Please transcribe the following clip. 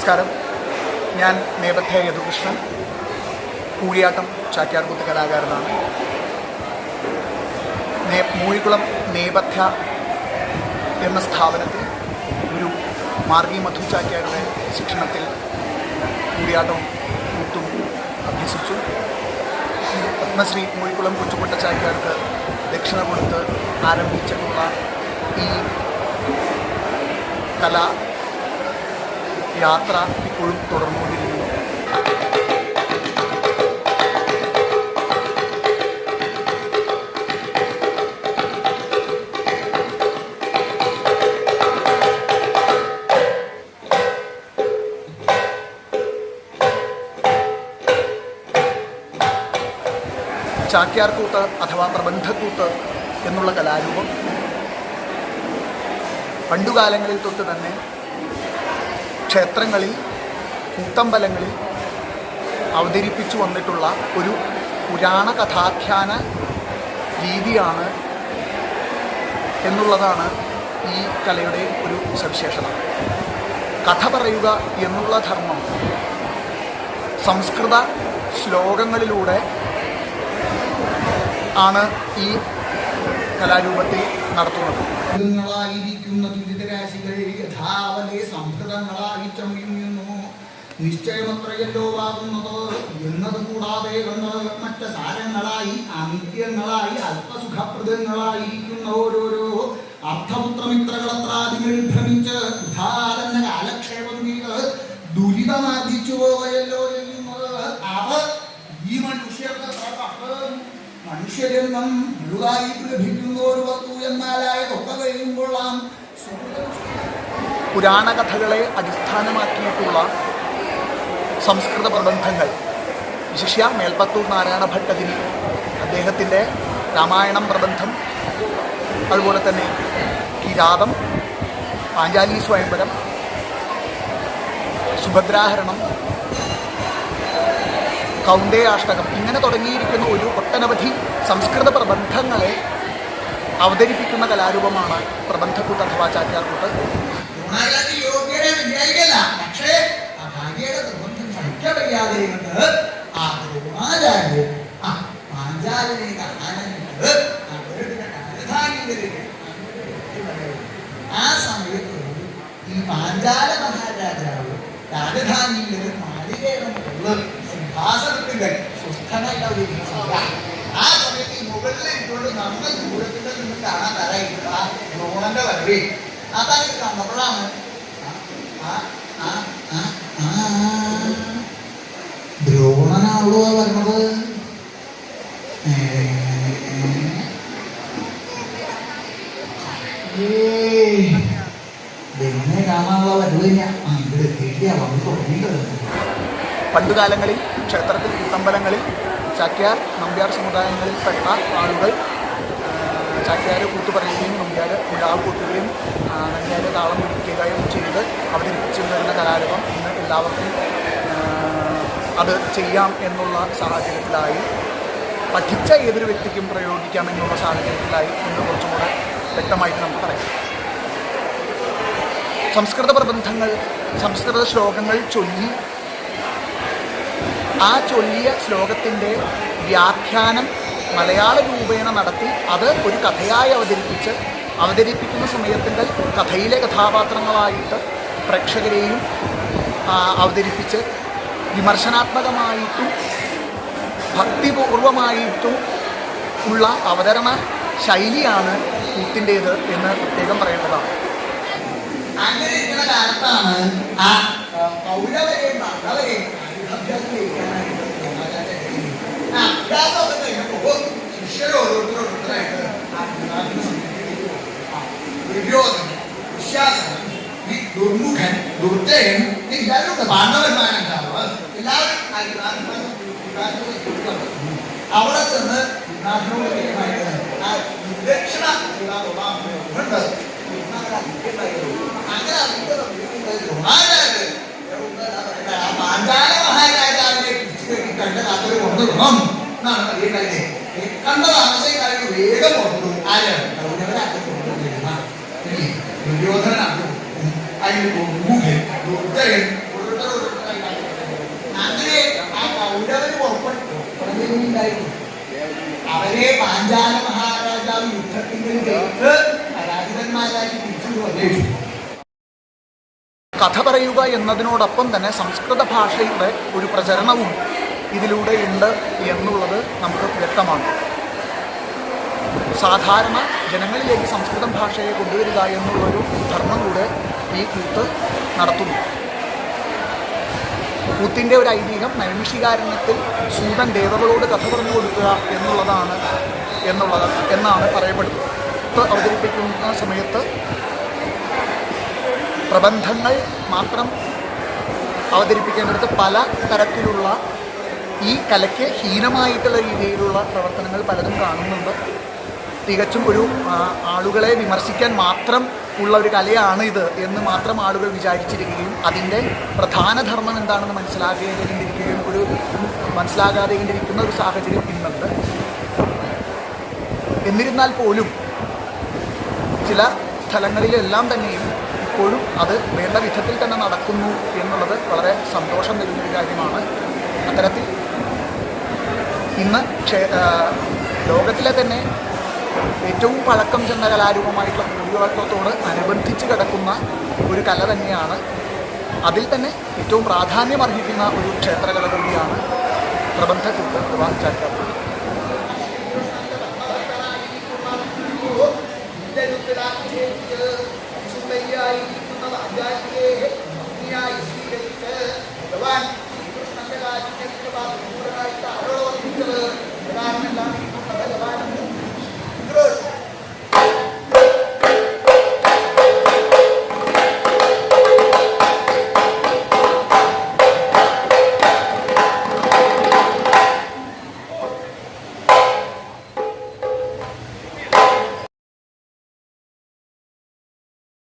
നമസ്കാരം. ഞാൻ നേപഥ്യ യദുകൃഷ്ണൻ. കൂടിയാട്ടം ചാക്യാർകൂത്ത് കലാകാരനാണ്. നേ മൂഴിക്കുളം നേപഥ്യ എന്ന സ്ഥാപനത്തിൽ ഒരു മാർഗി മധു ചാക്യാരുടെ ശിക്ഷണത്തിൽ കൂടിയാട്ടവും കൂത്തും അഭ്യസിച്ചു. പത്മശ്രീ മൂഴിക്കുളം കൊച്ചുകൊട്ട ചാക്യാർക്ക് ദക്ഷിണ കൊടുത്ത് ആരംഭിച്ചിട്ടുള്ള ഈ കലാ യാത്ര ഇപ്പോഴും തുടർന്നുകൊണ്ടിരിക്കുന്നു. ചാക്യാർകൂത്ത് അഥവാ പ്രബന്ധക്കൂത്ത് എന്നുള്ള കലാരൂപം പണ്ടുകാലങ്ങളിൽ തൊട്ട് തന്നെ ക്ഷേത്രങ്ങളിൽ കൂത്തമ്പലങ്ങളിൽ അവതരിപ്പിച്ചു വന്നിട്ടുള്ള ഒരു പുരാണ കഥാഖ്യാന രീതിയാണ് എന്നുള്ളതാണ് ഈ കലയുടെ ഒരു സവിശേഷത. കഥ പറയുക എന്നുള്ള ധർമ്മം സംസ്കൃത ശ്ലോകങ്ങളിലൂടെ ആണ് ഈ കലാരൂപത്തിൽ നടത്തുന്നത്. മൃഗങ്ങളായിരിക്കുന്ന ദുരിതരാശികൾ യഥാവലെ സംഭൃതങ്ങളായി ചമയുന്നു. നിശ്ചയമത്രയല്ലോ ആകുന്നത് എന്നത് കൂടാതെ കണ്ട് മറ്റ് സാരങ്ങളായി അനിത്യങ്ങളായി അല്പസുഖപ്രദങ്ങളായിരിക്കുന്ന ഓരോരോ അർത്ഥപുത്രമിത്രകളത്രാദികൾ ഭ്രമിച്ച് ഉദാഹരണ കാലക്ഷേപം ചെയ്ത് ദുരിതമാർജിച്ചു പോവയല്ലോ ചെയ്യുന്നത്. അവർ ഈ മനുഷ്യർക്ക് പ്രപക്വം മനുഷ്യജന്മം മുഴുതായിട്ട് ഒരു വസ്തു എന്നാലായ തൊക്ക കഴിയുമ്പോഴാം പുരാണ കഥകളെ അടിസ്ഥാനമാക്കിയിട്ടുള്ള സംസ്കൃത പ്രബന്ധങ്ങൾ. വിശിഷ്യ മേൽപ്പത്തൂർ നാരായണ ഭട്ടതിരി അദ്ദേഹത്തിന്റെ രാമായണം പ്രബന്ധം അതുപോലെ തന്നെ കിരാതം പാഞ്ചാലി സ്വയംവരം സുഭദ്രാഹരണം കൗന്ദേയാഷ്ടകം ഇങ്ങനെ തുടങ്ങിയിരിക്കുന്ന ഒരു ഒട്ടനവധി സംസ്കൃത പ്രബന്ധങ്ങളെ അവതരിപ്പിക്കുന്ന കലാരൂപമാണ് പ്രബന്ധക്കൂട്ട് അഥവാ ചാക്യാർകൂട്ട് ആ സമയത്ത് ഈ പാഞ്ചാല മഹാരാജാവ് രാജധാനിയിൽ മാലികേറമുള്ള സിംഹാസനത്തിൽ സുസ്ഥനായിട്ട് ഇരിക്കുക. ആ സമയത്ത് ഈ മുകളിൽ ഇട്ടുകൊണ്ട് നമ്മൾ നിന്ന് കാണാൻ തരായിട്ടുള്ള ആ ദ്രോണന്റെ വരവി. അതായത് കണ്ടപ്പോഴാണ് ഏ, ഏയ്. ദൈവമേ കാണാനുള്ള വരവ് ഞാൻ ഇവിടെ എത്തിയിട്ടില്ല വന്ന് തുടങ്ങിയിട്ടത് പണ്ടുകാലങ്ങളിൽ ക്ഷേത്രത്തിൽ കൂത്തമ്പലങ്ങളിൽ ചാക്യാർ നമ്പ്യാർ സമുദായങ്ങളിൽപ്പെട്ട ആളുകൾ ചാക്യാർ കൂത്തു പറയുകയും നമ്പ്യാർ മുഴാവ് കൂട്ടുകയും നമ്പ്യാർ താളം പിടിക്കുകയും ചെയ്ത് അവതരിപ്പിച്ചു വരുന്ന കലാരൂപം ഇന്ന് എല്ലാവർക്കും അത് ചെയ്യാം എന്നുള്ള സാഹചര്യത്തിലായി. പഠിച്ച ഏതൊരു വ്യക്തിക്കും പ്രയോഗിക്കാം എന്നുള്ള സാഹചര്യത്തിലായി ഇന്ന് കുറച്ചും കൂടെ വ്യക്തമായിട്ട് നമുക്ക് പറയാം. സംസ്കൃത പ്രബന്ധങ്ങൾ സംസ്കൃത ശ്ലോകങ്ങൾ ചൊല്ലി ആ ചൊല്ലിയ ശ്ലോകത്തിന്റെ വ്യാഖ്യാനം മലയാള രൂപേണ നടത്തി അത് ഒരു കഥയായി അവതരിപ്പിച്ച് അവതരിപ്പിക്കുന്ന സമയത്തിന്റെ കഥയിലെ കഥാപാത്രങ്ങളായിട്ട് പ്രേക്ഷകരെയും അവതരിപ്പിച്ച് വിമർശനാത്മകമായിട്ടും ഭക്തിപൂർവമായിട്ടും ഉള്ള അവതരണ ശൈലിയാണ് കൂത്തിന്റേത് എന്ന് പ്രത്യേകം പറയേണ്ടതാണ്. അങ്ങനെ ആ, ദുർമുഖൻ ദുർജയൻ എല്ലാവരും പാണ്ഡവന്മാരുണ്ടാവുക എല്ലാവരും. അവിടെ ചെന്ന് അങ്ങനെ അറിയിക്കുന്നത് ദ്രോണാചാര്യ ആ പാഞ്ചാല മഹാരാജാവിനെ പിടിച്ചു കെട്ടി കണ്ട കാത്തൊരു കൊണ്ടുവരണം എന്നാണ് അറിയേണ്ടത് കണ്ട താമസക്കാർക്ക് വേഗം കൊണ്ടു ആരാണ് കൊണ്ടുവരുന്ന ദുര്യോധനനാണ് അതിന് മുഖൻ ദുർജയൻ ആ കൗരവര് പുറപ്പെട്ടു പുറമേണ്ടായിരുന്നു അവരെ പാഞ്ചാല മഹാരാജാവ് യുദ്ധത്തിൽ ജയിച്ച് പരാജിതന്മാരാക്കി തിരിച്ചു വന്നേച്ചു കഥ പറയുക എന്നതിനോടൊപ്പം തന്നെ സംസ്കൃത ഭാഷയുടെ ഒരു പ്രചരണവും ഇതിലൂടെ ഉണ്ട് എന്നുള്ളത് നമുക്ക് വ്യക്തമാണ്. സാധാരണ ജനങ്ങളിലേക്ക് സംസ്കൃതം ഭാഷയെ കൊണ്ടുവരിക എന്നുള്ളൊരു ധർമ്മം കൂടെ ഈ കൂത്ത് നടത്തുന്നു. കൂത്തിന്റെ ഒരു ഐതിഹ്യം നൈമിഷികാരണ്യത്തിൽ സൂതൻ ദേവകളോട് കഥ പറഞ്ഞു കൊടുക്കുക എന്നുള്ളതാണ് എന്നുള്ളത് എന്നാണ് പറയപ്പെടുന്നത്. കൂത്ത് അവതരിപ്പിക്കുന്ന സമയത്ത് പ്രബന്ധങ്ങൾ മാത്രം അവതരിപ്പിക്കേണ്ടടുത്ത് പല തരത്തിലുള്ള ഈ കലയ്ക്ക് ഹീനമായിട്ടുള്ള രീതിയിലുള്ള പ്രവർത്തനങ്ങൾ പലതും കാണുന്നുണ്ട്. തികച്ചും ഒരു ആളുകളെ വിമർശിക്കാൻ മാത്രം ഉള്ള ഒരു കലയാണ് ഇത് എന്ന് മാത്രം ആളുകൾ വിചാരിച്ചിരിക്കുകയും അതിന്റെ പ്രധാന ധർമ്മം എന്താണെന്ന് മനസ്സിലാക്കേണ്ടിയിരിക്കുകയും ഒരു മനസ്സിലാകാതെ കൊണ്ടിരിക്കുന്ന ഒരു സാഹചര്യം ഇന്നുണ്ട്. എന്നിരുന്നാൽ പോലും ചില സ്ഥലങ്ങളിലെല്ലാം തന്നെയും ഇപ്പോഴും അത് വേണ്ട വിധത്തിൽ തന്നെ നടക്കുന്നു എന്നുള്ളത് വളരെ സന്തോഷം തരുന്നൊരു കാര്യമാണ്. അത്തരത്തിൽ ഇന്ന് ലോകത്തിലെ തന്നെ ഏറ്റവും പഴക്കം ചെന്ന കലാരൂപമായിട്ടുള്ള കൂടിയോട്ടത്തോട് അനുബന്ധിച്ച് കിടക്കുന്ന ഒരു കല തന്നെയാണ്. അതിൽ തന്നെ ഏറ്റവും പ്രാധാന്യം അർഹിക്കുന്ന ഒരു ക്ഷേത്രകല കൂടിയാണ് പ്രബന്ധക്കൂട്ട് അഥവാ ചാക്യാർ